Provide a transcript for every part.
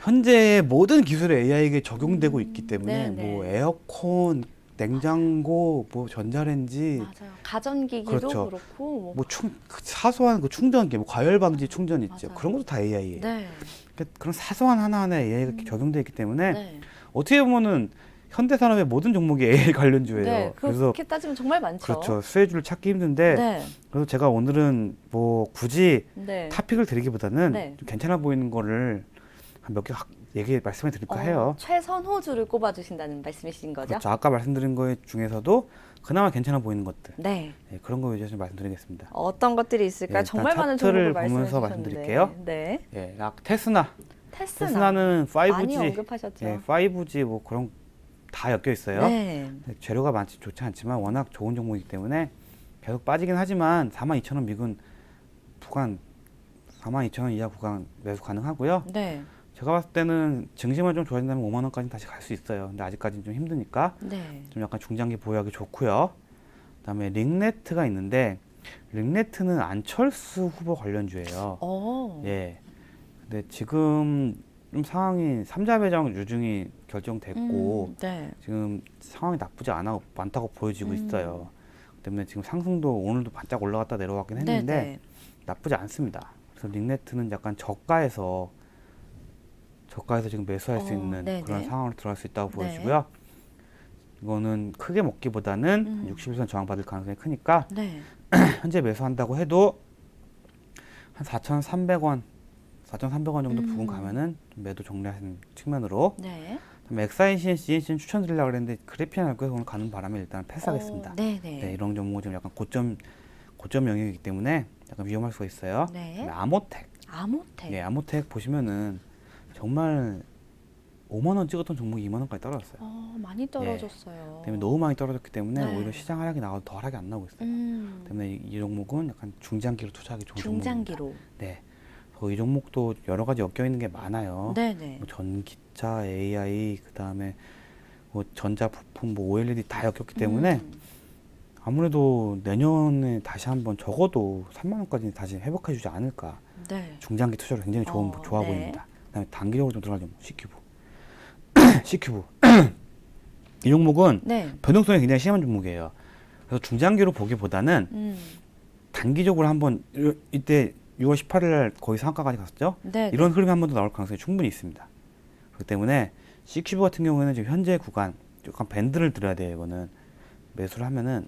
현재 모든 기술이 AI에게 적용되고 있기 때문에 음. 네네. 뭐 에어컨, 냉장고, 뭐 전자레인지, 맞아요. 가전기기도 그렇죠. 그렇고 뭐, 뭐 충, 그 사소한 그 충전기, 뭐 과열 방지 충전 있죠. 맞아요. 그런 것도 다 AI예요. 네. 그러니까 그런 사소한 하나하나에 AI가 이렇게 적용되어 있기 때문에 네. 어떻게 보면은 현대 산업의 모든 종목이 AI 관련주예요. 네. 그래서 그렇게 따지면 정말 많죠. 그렇죠. 수혜주를 찾기 힘든데 네. 그래서 제가 오늘은 뭐 굳이 네. 타픽을 드리기보다는 네. 좀 괜찮아 보이는 거를 한 몇 개 얘기 말씀해 드릴까 어, 해요. 최선호주를 꼽아주신다는 말씀이신 거죠? 그렇죠. 아까 말씀드린 거 중에서도 그나마 괜찮아 보이는 것들 네. 네, 그런 거 위주로 좀 말씀드리겠습니다. 어떤 것들이 있을까? 네, 정말 일단 많은 차트를 보면서 말씀해 주셨는데. 말씀드릴게요. 네. 예, 락 테스나. 테스나. 테스나는 많이 5G, 언급하셨죠. 예, 5G 뭐 그런 다 엮여 있어요. 네. 재료가 많지 좋지 않지만 워낙 좋은 종목이기 때문에 계속 빠지긴 하지만 42,000원 미군 구간 42,000원 이하 구간 매수 가능하고요. 네. 제가 봤을 때는 증시만 좀 좋아진다면 5만 원까지 다시 갈 수 있어요. 근데 아직까지는 좀 힘드니까 네. 좀 약간 중장기 보유하기 좋고요. 그다음에 링네트가 있는데 링네트는 안철수 후보 관련주예요. 어. 예. 근데 지금 좀 상황이 삼자 배정 유중이 결정됐고 음, 네. 지금 상황이 나쁘지 않아 많다고 보여지고 음. 있어요. 그 때문에 지금 상승도 오늘도 반짝 올라갔다 내려왔긴 했는데 네, 네. 나쁘지 않습니다. 그래서 링네트는 약간 저가에서 저가에서 지금 매수할 수 어, 있는 네네. 그런 상황으로 들어갈 수 있다고 네. 보여지고요. 이거는 크게 먹기보다는 음. 60일선 저항받을 가능성이 크니까 네. 현재 매수한다고 해도 한 4,300원, 4,300원 정도 부근 음. 가면은 좀 매도 정리하는 측면으로 네. 엑사이신, CNC는 추천드리려고 그랬는데 그래피안 알고에서 오늘 가는 바람에 일단 패스하겠습니다. 어, 네, 네. 네, 이런 종목은 지금 약간 고점 고점 영역이기 때문에 약간 위험할 수가 있어요. 네. 아모텍, 아모텍. 예, 아모텍 보시면은 정말 5만 원 찍었던 종목이 2만 원까지 떨어졌어요. 어, 많이 떨어졌어요. 때문에 너무 많이 떨어졌기 때문에 네. 오히려 시장 하락이 나와도 더 하락이 안 나오고 있어요. 음. 때문에 이, 이 종목은 약간 중장기로 투자하기 좋은 종목입니다. 중장기로. 네. 그래서 이 종목도 여러 가지 엮여 있는 게 많아요. 네, 네. 뭐 전기차, AI, 그 다음에 뭐 전자 부품, 뭐 OLED 다 엮였기 때문에 음. 아무래도 내년에 다시 한번 적어도 3만 원까지 다시 회복해 주지 않을까. 네. 중장기 투자로 굉장히 좋은 어, 좋아 네. 보입니다. 그다음에 단기적으로 좀좀 C큐브. C큐브. 이 종목은 네. 변동성이 굉장히 심한 종목이에요. 그래서 중장기로 보기보다는 음. 단기적으로 한번 이- 이때 6월 18일 날 거의 상한가까지 갔었죠. 네. 이런 흐름이 한 번 더 나올 가능성이 충분히 있습니다. 그렇기 때문에 C큐브 같은 경우에는 지금 현재 구간 약간 밴드를 들어야 돼요. 이거는 매수를 하면은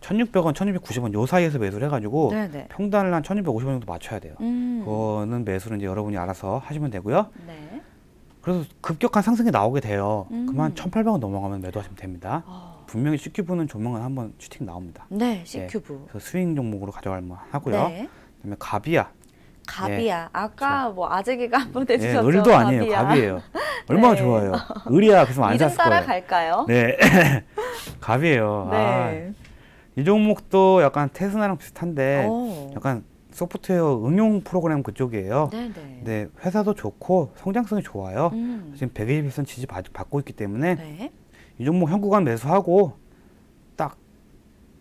1,600원, 1,690원 요 사이에서 매수를 해가지고 네, 네. 평단을 한 1,250원 정도 맞춰야 돼요. 음. 그거는 매수는 이제 여러분이 알아서 하시면 되고요. 네. 그래서 급격한 상승이 나오게 돼요. 음. 그만 1,800원 넘어가면 매도하시면 됩니다. 어. 분명히 C큐브는 조만간 한번 슈팅 나옵니다. 네, C큐브. 그래서 스윙 종목으로 가져갈 만 하고요. 네. 그다음에 가비아. 가비야. 아까 뭐 아재기가 한번 예, 해주셨죠. 을도 아니에요. 가비야. 갑이에요. 얼마나 네. 좋아요. 을이야 그래서 안 이름 샀을 따라 거예요. 갈까요? 네, 갑이에요. 아, 네. 이 종목도 약간 테스나랑 비슷한데 오. 약간 소프트웨어 응용 프로그램 그쪽이에요. 네, 네. 근데 회사도 좋고 성장성이 좋아요. 음. 지금 120선 지지 받- 받고 있기 때문에 네. 이 종목 현구간 매수하고 딱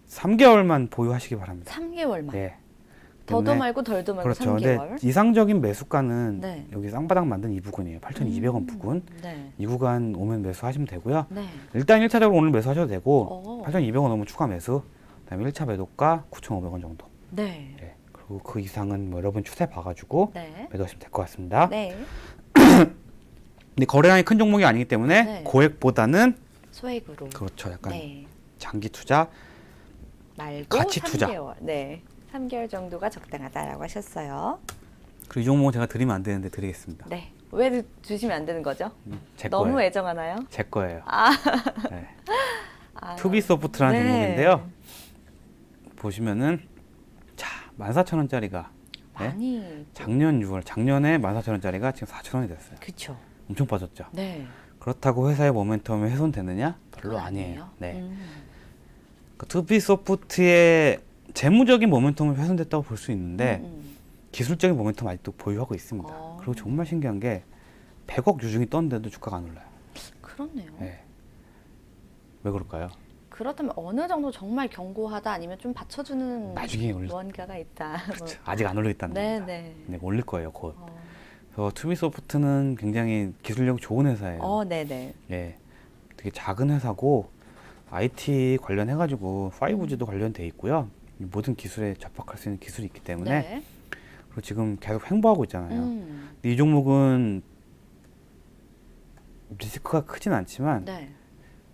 3개월만 보유하시기 바랍니다. 3개월만. 예. 더도 때문에 말고 덜도 말고 그렇죠. 3개월. 근데 이상적인 매수가는 네. 여기 쌍바닥 만든 이 부근이에요. 8,200원 음. 부근. 네. 이 구간 오면 매수하시면 되고요. 네. 일단 1차적으로 오늘 매수하셔도 되고 어. 8,200원 넘으면 추가 매수. 그다음에 1차 매도가 9,500원 정도. 네. 예. 그리고 그 이상은 뭐 여러분 추세 봐가지고 네. 매도하시면 될 것 같습니다. 네. 근데 거래량이 큰 종목이 아니기 때문에 네. 고액보다는 소액으로. 그렇죠. 약간 네. 장기 투자. 말고 같이 3개월. 투자. 네. 3개월 정도가 적당하다라고 하셨어요. 그리고 이 종목은 제가 드리면 안 되는데 드리겠습니다. 네. 왜 주- 주시면 안 되는 거죠? 음, 제 너무 거예요. 애정하나요? 제 거예요. 아. 네. 아. 투비소프트라는 네. 종목인데요. 보시면은 자 14,000원짜리가 네? 많이 작년 6월 작년에 14,000원짜리가 지금 4,000원이 됐어요. 그쵸. 엄청 빠졌죠. 네. 그렇다고 회사의 모멘텀이 훼손되느냐? 별로 아니에요. 네. 음. 그 투비 소프트의 재무적인 모멘텀은 훼손됐다고 볼 수 있는데 음, 음. 기술적인 모멘텀 아직도 보유하고 있습니다. 어. 그리고 정말 신기한 게 100억 유중이 떴는데도 주가가 안 올라요. 그렇네요. 네. 왜 그럴까요? 그렇다면 어느 정도 정말 견고하다 아니면 좀 받쳐주는 나중에 올릴 무언가가 있다. 뭐. 아직 안 올려 있다는 네, 겁니다. 네. 네, 올릴 거예요, 곧. 어, 그래서 투미소프트는 굉장히 기술력 좋은 회사예요. 어, 네 네. 예, 되게 작은 회사고 IT 관련해가지고 음. 5G도 관련돼 있고요. 이 모든 기술에 접박할 수 있는 기술이 있기 때문에 네. 그리고 지금 계속 횡보하고 있잖아요. 음, 근데 이 종목은 리스크가 크진 않지만 네.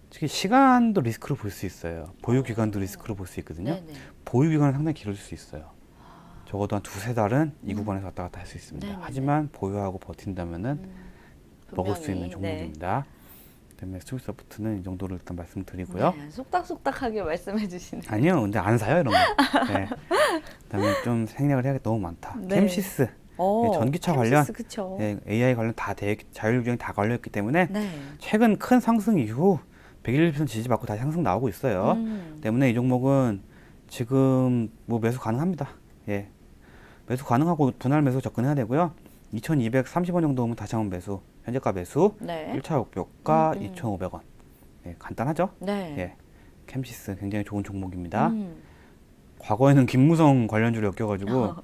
특히 시간도 리스크로 볼 수 있어요. 보유 기간도 리스크로 볼 수 있거든요. 네네. 보유 기간은 상당히 길어질 수 있어요. 적어도 한 두세 달은 이 구간에서 왔다 갔다 할 수 있습니다. 음. 네네네. 하지만 보유하고 버틴다면은 음, 먹을 수 있는 분명히, 네. 종목입니다. 그다음에 스위스소프트는 이 정도를 일단 말씀드리고요. 네, 속닥속닥하게 말씀해 주시네. 아니요, 근데 안 사요 이런 거. 네. 그다음에 좀 생략을 해야 게 너무 많다. 네. 캠시스, 어, 예, 전기차 캠시스, 관련, 그쵸. 예, AI 관련 다 대, 자율주행 다 걸렸기 때문에 네. 최근 큰 상승 이후 101% 지지받고 다시 상승 나오고 있어요. 음, 때문에 이 종목은 지금 뭐 매수 가능합니다. 예. 매수 가능하고 분할 매수 접근해야 되고요. 2,230원 정도 오면 다시 한번 매수. 현재가 매수. 네. 1차 목표가 음, 음. 2,500원. 예, 간단하죠? 네. 예. 캠시스 굉장히 좋은 종목입니다. 음. 과거에는 김무성 관련주를 엮여가지고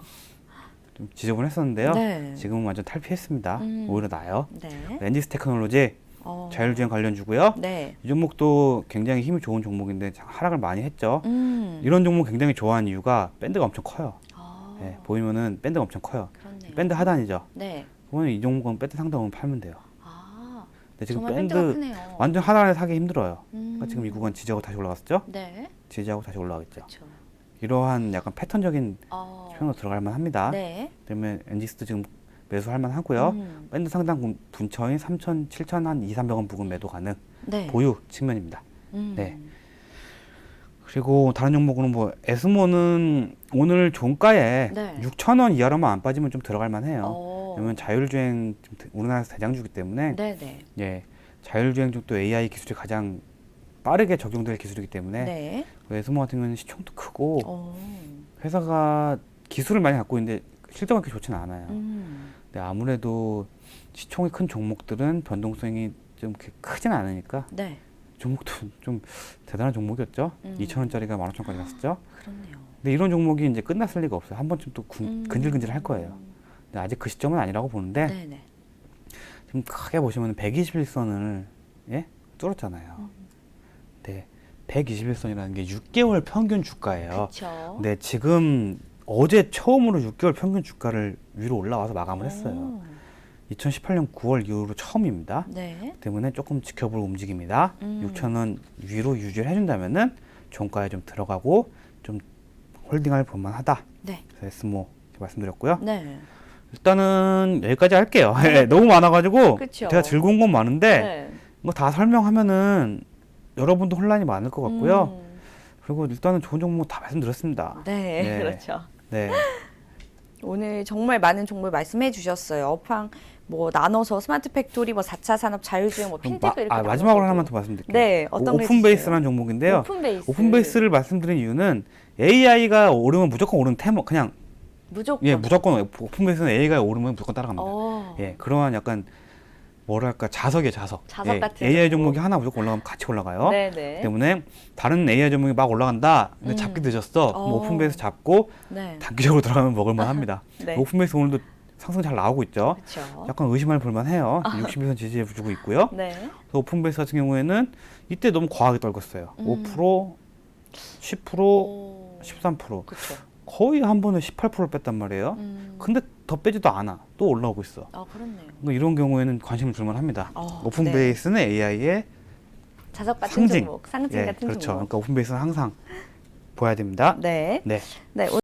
좀 지저분했었는데요. 네. 지금은 완전 탈피했습니다. 음. 오히려 나아요. 네. 랜디스 테크놀로지 어. 자율주행 관련 주고요. 네. 이 종목도 굉장히 힘이 좋은 종목인데 하락을 많이 했죠. 음. 이런 종목 굉장히 좋아하는 이유가 밴드가 엄청 커요. 아, 예, 보이면은 밴드가 엄청 커요. 그렇네요. 밴드 하단이죠. 네. 보면 이 종목은 밴드 상단 오면 팔면 돼요. 아, 근데 지금 정말 밴드 밴드가 크네요. 완전 하단에 사기 힘들어요. 음. 그러니까 지금 이 구간 지지하고 다시 올라갔었죠? 네. 지지하고 다시 올라가겠죠. 그렇죠. 이러한 약간 패턴적인 어. 표현으로 들어갈 만합니다. 네. 그다음에 엔지스도 지금 매수할 만하고요. 음. 밴드 군- 분처인 3천, 7천 한 2, 300원 부근 매도 가능. 네. 보유 측면입니다. 음. 네. 그리고 다른 종목으로는 뭐 에스모는 오늘 종가에 네. 6,000원 이하로만 안 빠지면 좀 들어갈 만해요. 어. 왜냐면 자율주행 우리나라에서 대장주기 때문에 네네. 예, 자율주행 쪽도 AI 기술이 가장 빠르게 적용될 기술이기 때문에 네. 그 에스모 같은 경우는 시총도 크고 어. 회사가 기술을 많이 갖고 있는데 실적은 그렇게 좋지는 않아요. 음. 근데 아무래도 시총이 큰 종목들은 변동성이 좀 그렇게 크진 않으니까 네. 종목도 좀 대단한 종목이었죠. 음. 2,000원짜리가 15,000원까지 갔었죠. 그렇네요. 근데 이런 종목이 이제 끝났을 리가 없어요. 한 번쯤 또 군- 음. 근질근질 할 거예요. 근데 아직 그 시점은 아니라고 보는데 네네. 지금 크게 보시면 121선을 예? 뚫었잖아요. 음. 네. 121선이라는 게 6개월 평균 주가예요. 그렇죠. 근데 지금 어제 처음으로 6개월 평균 주가를 위로 올라와서 마감을 했어요. 2018년 9월 이후로 처음입니다. 네. 때문에 조금 지켜볼 움직임이다. 음. 6,000원 위로 유지를 해준다면은 종가에 좀 들어가고 좀 홀딩할 볼만하다. 네. 그래서 이렇게 말씀드렸고요. 네. 일단은 여기까지 할게요. 예, 너무 많아가지고 그쵸. 제가 즐거운 건 많은데 네. 뭐다 설명하면은 여러분도 혼란이 많을 것 같고요. 음. 그리고 일단은 좋은 종목 다 말씀드렸습니다. 네, 네. 그렇죠. 네. 오늘 정말 많은 정보를 말씀해 주셨어요. 업황 뭐 나눠서 스마트 팩토리 뭐 4차 산업 자율주행 뭐 핀테크 마, 이렇게 아, 마지막으로. 하나만 더 말씀드릴게요. 네, 어떤 게 오픈? 베이스라는 종목인데요. 오픈 베이스. 오픈 베이스를 말씀드린 이유는 AI가 오르면 무조건 오르는 테마 그냥 무조건 예 무조건 오픈 베이스는 AI가 오르면 무조건 따라갑니다. 어. 예 그러한 약간 뭐랄까 자석이에요 자석. 자석 예, 같은 AI 종목. 종목이 하나 무조건 올라가면 같이 올라가요. 네, 네. 때문에 다른 AI 종목이 막 올라간다. 근데 음. 잡기 늦었어. 어. 오픈 베이스 잡고 네. 단기적으로 들어가면 먹을만 합니다. 네. 오픈 베이스 오늘도 상승 잘 나오고 있죠. 그렇죠. 약간 의심할 볼만해요. 60에서 지지해 주고 있고요. 네. 그래서 오픈 베이스 같은 경우에는 이때 너무 과하게 떨궜어요. 음. 5%, 10%, 오. 13% 그렇죠. 거의 한 번에 18%를 뺐단 말이에요. 음. 근데 더 빼지도 않아. 또 올라오고 있어. 아, 그렇네요. 그러니까 이런 경우에는 관심을 줄만 합니다. 어, 오픈 네. 베이스는 AI의 자석 같은 상징. 종목, 상징 예, 같은 그렇죠. 종목. 그러니까 오픈 베이스는 항상 보야 됩니다. 네. 네. 네.